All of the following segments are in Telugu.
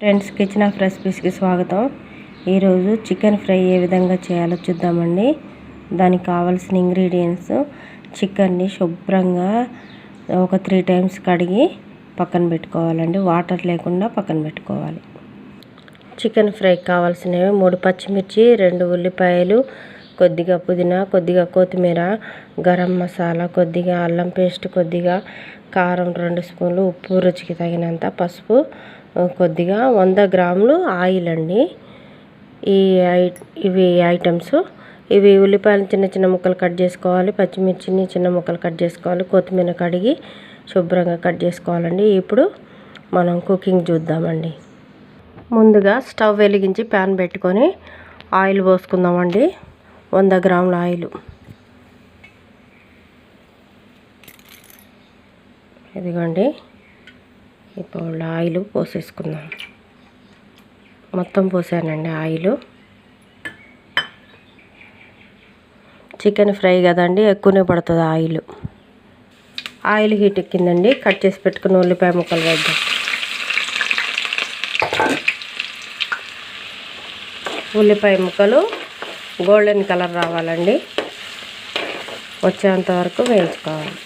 ఫ్రెండ్స్ కిచెన్ ఆఫ్ రెసిపీస్కి స్వాగతం. ఈరోజు చికెన్ ఫ్రై ఏ విధంగా చేయాలో చూద్దామండి. దానికి కావాల్సిన ఇంగ్రీడియంట్స్ చికెన్ని శుభ్రంగా ఒక త్రీ టైమ్స్ కడిగి పక్కన పెట్టుకోవాలండి. వాటర్ లేకుండా పక్కన పెట్టుకోవాలి. చికెన్ ఫ్రైకి కావాల్సినవి మూడు పచ్చిమిర్చి రెండు ఉల్లిపాయలు కొద్దిగా పుదీనా కొద్దిగా కొత్తిమీర గరం మసాలా కొద్దిగా అల్లం పేస్ట్ కొద్దిగా కారం రెండు స్పూన్లు ఉప్పు రుచికి తగినంత పసుపు కొద్దిగా వంద గ్రాములు ఆయిల్ అండి ఈ ఇవి ఐటమ్స్. ఇవి ఉల్లిపాయలు చిన్న చిన్న ముక్కలు కట్ చేసుకోవాలి. పచ్చిమిర్చిని చిన్న ముక్కలు కట్ చేసుకోవాలి. కొత్తిమీర కడిగి శుభ్రంగా కట్ చేసుకోవాలండి. ఇప్పుడు మనం కుకింగ్ చూద్దామండి. ముందుగా స్టవ్ వెలిగించి ప్యాన్ పెట్టుకొని ఆయిల్ పోసుకుందామండి. వంద గ్రాముల ఆయిల్. ఇదిగోండి. ఇప్పుడు ఆయిల్ పోసేసుకుందాం. మొత్తం పోసానండి ఆయిల్. చికెన్ ఫ్రై కదండి ఎక్కువనే పడుతుంది ఆయిల్. ఆయిల్ హీట్ ఎక్కిందండి కట్ చేసి పెట్టుకున్న ఉల్లిపాయ ముక్కలు వేద్దాం. ఉల్లిపాయ ముక్కలు గోల్డెన్ కలర్ రావాలండి. వచ్చేంత వరకు వేయించుకోవాలి.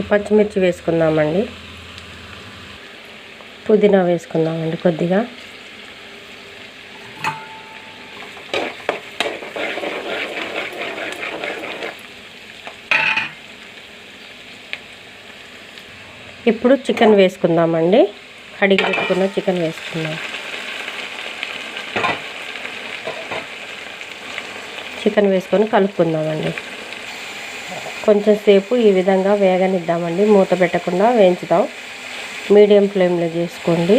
పచ్చిమిర్చి వేసుకుందామండి. పుదీనా వేసుకుందామండి కొద్దిగా. ఇప్పుడు చికెన్ వేసుకుందామండి. కడిగి పెట్టుకున్న చికెన్ వేసుకుందాం. చికెన్ వేసుకొని కలుపుకుందామండి. కొంచెం సేపు ఈ విధంగా వేగనిద్దామండి. మూత పెట్టకుండా వేయించుదాం. మీడియం ఫ్లేమ్లో చేసుకోండి.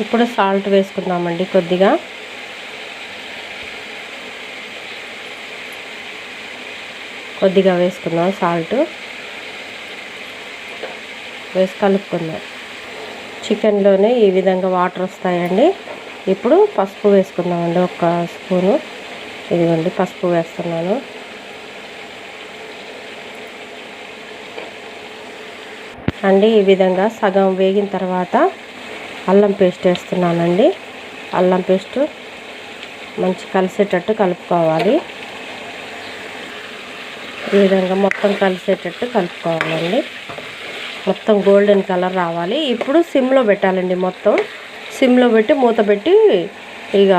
ఇప్పుడు సాల్ట్ వేసుకుందామండి కొద్దిగా. కొద్దిగా వేసుకుందాం సాల్ట్. వేసి కలుపుకుందాం. చికెన్లోనే ఈ విధంగా వాటర్ వస్తాయండి. ఇప్పుడు పసుపు వేసుకుందామండి. ఒక స్పూను. ఇదిగోండి పసుపు వేస్తున్నాను. అండి ఈ విధంగా సగం వేగిన తర్వాత అల్లం పేస్ట్ వేస్తున్నానండి. అల్లం పేస్ట్ మంచి కలిసేటట్టు కలుపుకోవాలి. ఈ విధంగా మొత్తం కలిసేటట్టు కలుపుకోవాలండి. మొత్తం గోల్డెన్ కలర్ రావాలి. ఇప్పుడు సిమ్లో పెట్టాలండి మొత్తం. సిమ్లో పెట్టి మూత పెట్టి ఇక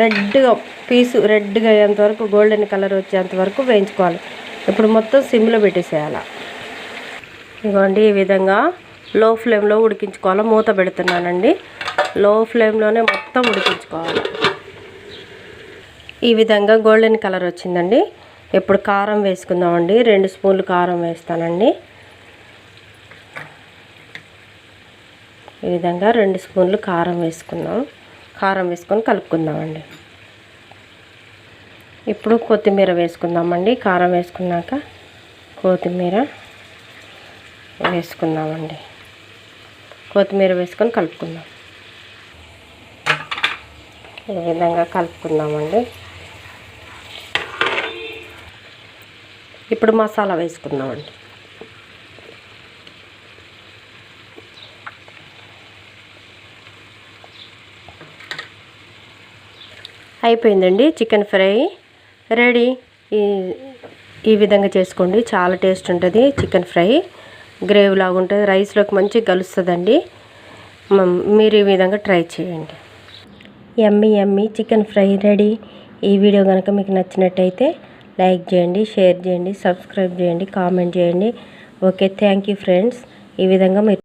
రెడ్గా పీసు రెడ్గా అయ్యేంత వరకు గోల్డెన్ కలర్ వచ్చేంత వరకు వేయించుకోవాలి. ఇప్పుడు మొత్తం సిమ్లో పెట్టేసేయాలి. ఇదిగోండి ఈ విధంగా లో ఫ్లేమ్లో ఉడికించుకోవాలి. మూత పెడుతున్నానండి. లో ఫ్లేమ్లోనే మొత్తం ఉడికించుకోవాలి. ఈ విధంగా గోల్డెన్ కలర్ వచ్చిందండి. ఇప్పుడు కారం వేసుకుందామండి. రెండు స్పూన్లు కారం వేస్తానండి. ఈ విధంగా రెండు స్పూన్లు కారం వేసుకుందాం. కారం వేసుకొని కలుపుకుందామండి. ఇప్పుడు కొత్తిమీర వేసుకుందామండి. కారం వేసుకున్నాక కొత్తిమీర వేసుకుందామండి. కొత్తిమీర వేసుకొని కలుపుకుందాం. ఈ విధంగా కలుపుకుందామండి. ఇప్పుడు మసాలా వేసుకుందామండి. అయిపోయిందండి చికెన్ ఫ్రై. రెడీ. ఈ ఈ విధంగా చేసుకోండి. చాలా టేస్ట్ ఉంటుంది చికెన్ ఫ్రై. గ్రేవీ లాగా ఉంటుంది. రైస్లోకి మంచిగా కలుస్తుందండి. మీరు ఈ విధంగా ట్రై చేయండి. ఎమ్మి ఎమ్మి చికెన్ ఫ్రై రెడీ. ఈ వీడియో కనుక మీకు నచ్చినట్టయితే లైక్ చేయండి షేర్ చేయండి సబ్స్క్రైబ్ చేయండి కామెంట్ చేయండి. Okay thank you friends. ఈ విధంగా మీరు